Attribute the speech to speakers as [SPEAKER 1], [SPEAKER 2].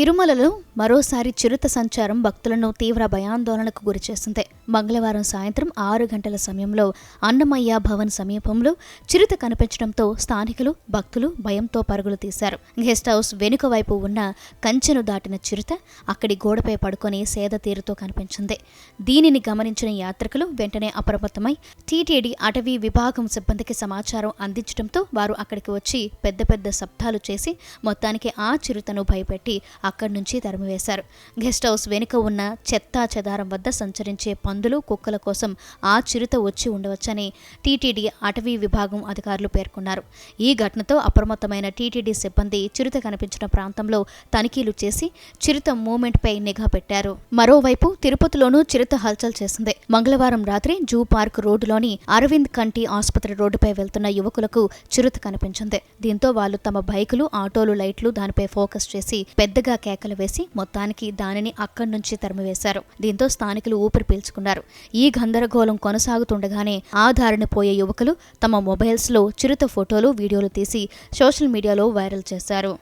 [SPEAKER 1] తిరుమలలో మరోసారి చిరుత సంచారం భక్తులను తీవ్ర భయాందోళనకు గురిచేసింది మంగళవారం సాయంత్రం ఆరు గంటల సమయంలో అన్నమయ్య భవన్ సమీపంలో చిరుత కనిపించడంతో స్థానికులు భక్తులు భయంతో పరుగులు తీశారు. గెస్ట్ హౌస్ వెనుక వైపు ఉన్న కంచెను దాటిన చిరుత అక్కడి గోడపై పడుకొని సేద తీరుతో కనిపించింది. దీనిని గమనించిన యాత్రికులు వెంటనే అప్రమత్తమై టీటీడీ అటవీ విభాగం సిబ్బందికి సమాచారం అందించడంతో వారు అక్కడికి వచ్చి పెద్ద పెద్ద శబ్దాలు చేసి మొత్తానికి ఆ చిరుతను భయపెట్టి అక్కడి నుంచి తరిమివేశారు. గెస్ట్ హౌస్ వెనుక ఉన్న చెత్తా చెదారం వద్ద సంచరించే పందులు కుక్కల కోసం ఆ చిరుత వచ్చి ఉండవచ్చని టీటీడీ అటవీ విభాగం అధికారులు పేర్కొన్నారు. ఈ ఘటనతో అప్రమత్తమైన టీటీడీ సిబ్బంది చిరుత కనిపించిన ప్రాంతంలో తనిఖీలు చేసి చిరుత మూమెంట్పై నిఘా పెట్టారు. మరోవైపు తిరుపతిలోనూ చిరుత హల్చల్ చేసింది. మంగళవారం రాత్రి జూ పార్క్ రోడ్డులోని అరవింద్ కంటి ఆసుపత్రి రోడ్డుపై వెళ్తున్న యువకులకు చిరుత కనిపించింది. దీంతో వాళ్ళు తమ బైకులు ఆటోలు లైట్లు దానిపై ఫోకస్ చేసి పెద్దగా కేకలు వేసి మొత్తానికి దానిని అక్కడి నుంచి తరిమివేశారు. దీంతో స్థానికులు ఊపిరి పీల్చుకున్నారు. ఈ గందరగోళం కొనసాగుతుండగానే ఆధారణ పోయే యువకులు తమ మొబైల్స్లో చిరుత ఫోటోలు వీడియోలు తీసి సోషల్ మీడియాలో వైరల్ చేశారు.